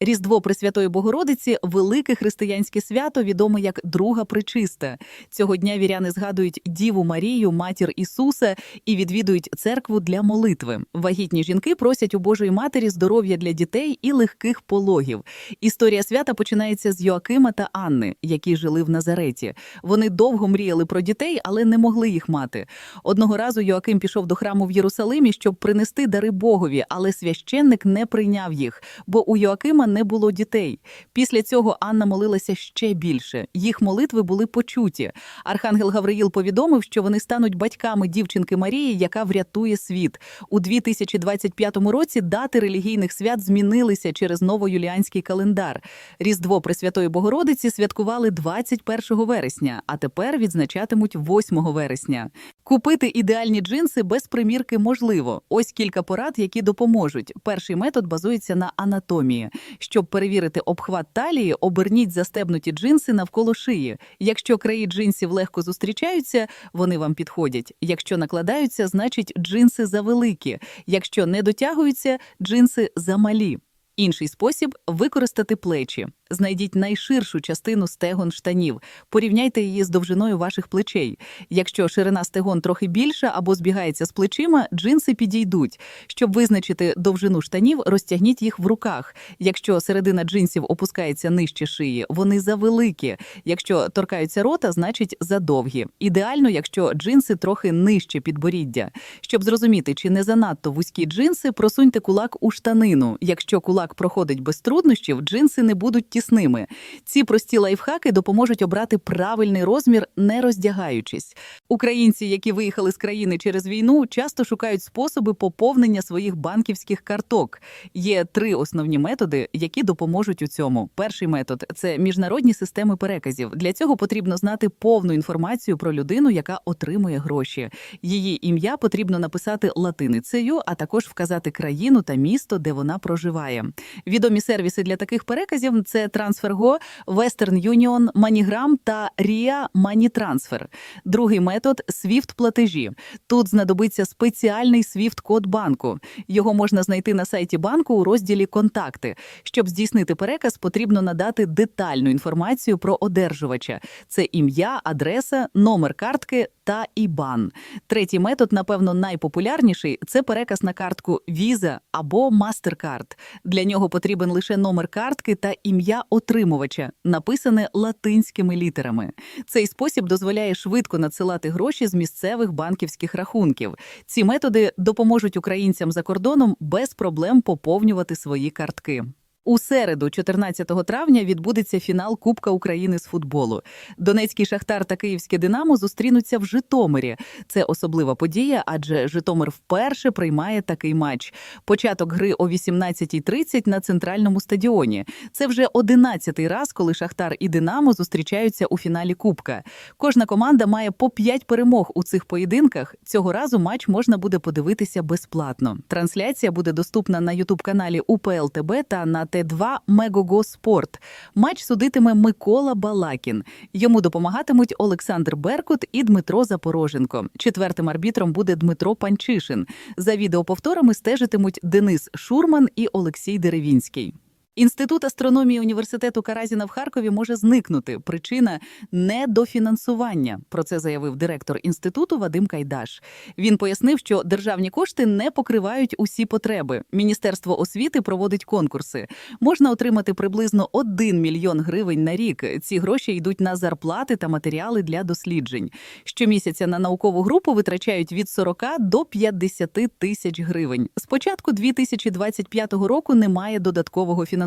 Різдво Пресвятої Богородиці велике християнське свято, відоме як Друга Пречиста. Цього дня віряни згадують Діву Марію, матір Ісуса і відвідують церкву для молитви. Вагітні жінки просять у Божої Матері здоров'я для дітей і легких пологів. Історія свята починається з Йоакима та Анни, які жили в Назареті. Вони довго мріяли про дітей, але не могли їх мати. Одного разу Йоаким пішов до храму в Єрусалимі, щоб принести дари Богові, але священник не прийняв їх, бо у Йоакима не було дітей. Після цього Анна молилася ще більше. Їх молитви були почуті. Архангел Гавриїл повідомив, що вони стануть батьками дівчинки Марії, яка врятує світ. У 2025 році дати релігійних свят змінилися через новоюліанський календар. Різдво Пресвятої Богородиці святкували 21 вересня, а тепер відзначатимуть 8 вересня. Купити ідеальні джинси без примірки можливо. Ось кілька порад, які допоможуть. Перший метод базується на анатомії. Щоб перевірити обхват талії, оберніть застебнуті джинси навколо шиї. Якщо краї джинсів легко зустрічаються, вони вам підходять. Якщо накладаються, значить джинси завеликі. Якщо не дотягуються, джинси замалі. Інший спосіб використати плечі. Знайдіть найширшу частину стегон штанів, порівняйте її з довжиною ваших плечей. Якщо ширина стегон трохи більша або збігається з плечима, джинси підійдуть. Щоб визначити довжину штанів, розтягніть їх в руках. Якщо середина джинсів опускається нижче шиї, вони завеликі. Якщо торкаються рота, значить задовгі. Ідеально, якщо джинси трохи нижче підборіддя. Щоб зрозуміти, чи не занадто вузькі джинси, просуньте кулак у штанину. Якщо кулак проходить без труднощів, джинси не будуть тісними. Ці прості лайфхаки допоможуть обрати правильний розмір, не роздягаючись. Українці, які виїхали з країни через війну, часто шукають способи поповнення своїх банківських карток. Є три основні методи, які допоможуть у цьому. Перший метод це міжнародні системи переказів. Для цього потрібно знати повну інформацію про людину, яка отримує гроші. Її ім'я потрібно написати латиницею, а також вказати країну та місто, де вона проживає. Відомі сервіси для таких переказів це TransferGo, Western Union, MoneyGram та RIA Money Transfer. Другий метод SWIFT платежі. Тут знадобиться спеціальний SWIFT-код банку. Його можна знайти на сайті банку у розділі Контакти. Щоб здійснити переказ, потрібно надати детальну інформацію про одержувача: це ім'я, адреса, номер картки та IBAN. Третій метод, напевно, найпопулярніший це переказ на картку Visa або MasterCard. Для нього потрібен лише номер картки та ім'я отримувача, написане латинськими літерами. Цей спосіб дозволяє швидко надсилати гроші з місцевих банківських рахунків. Ці методи допоможуть українцям за кордоном без проблем поповнювати свої картки. У середу, 14 травня, відбудеться фінал Кубка України з футболу. Донецький Шахтар та Київське Динамо зустрінуться в Житомирі. Це особлива подія, адже Житомир вперше приймає такий матч. Початок гри о 18.30 на центральному стадіоні. Це вже 11-й раз, коли Шахтар і Динамо зустрічаються у фіналі Кубка. Кожна команда має по 5 перемог у цих поєдинках. Цього разу матч можна буде подивитися безплатно. Трансляція буде доступна на Ютуб-каналі УПЛ ТБ та на Т2 Мегого Спорт. Матч судитиме Микола Балакін. Йому допомагатимуть Олександр Беркут і Дмитро Запороженко. Четвертим арбітром буде Дмитро Панчишин. За відеоповторами стежитимуть Денис Шурман і Олексій Деревінський. Інститут астрономії університету Каразіна в Харкові може зникнути. Причина недофінансування. Про це заявив директор інституту Вадим Кайдаш. Він пояснив, що державні кошти не покривають усі потреби. Міністерство освіти проводить конкурси. Можна отримати приблизно 1 мільйон гривень на рік. Ці гроші йдуть на зарплати та матеріали для досліджень. Щомісяця на наукову групу витрачають від 40 до 50 тисяч гривень. З початку 2025 року немає додаткового фінансування.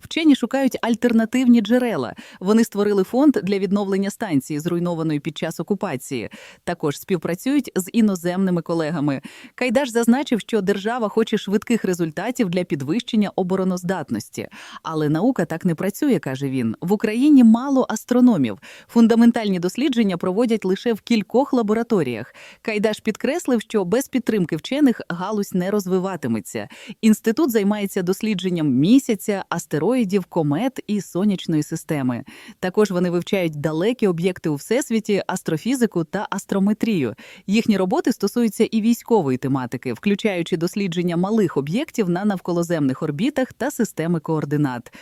Вчені шукають альтернативні джерела. Вони створили фонд для відновлення станції, зруйнованої під час окупації. Також співпрацюють з іноземними колегами. Кайдаш зазначив, що держава хоче швидких результатів для підвищення обороноздатності. Але наука так не працює, каже він. В Україні мало астрономів. Фундаментальні дослідження проводять лише в кількох лабораторіях. Кайдаш підкреслив, що без підтримки вчених галузь не розвиватиметься. Інститут займається дослідженням міфів, місяця, астероїдів, комет і сонячної системи. Також вони вивчають далекі об'єкти у всесвіті, астрофізику та астрометрію. Їхні роботи стосуються і військової тематики, включаючи дослідження малих об'єктів на навколоземних орбітах та системи координат.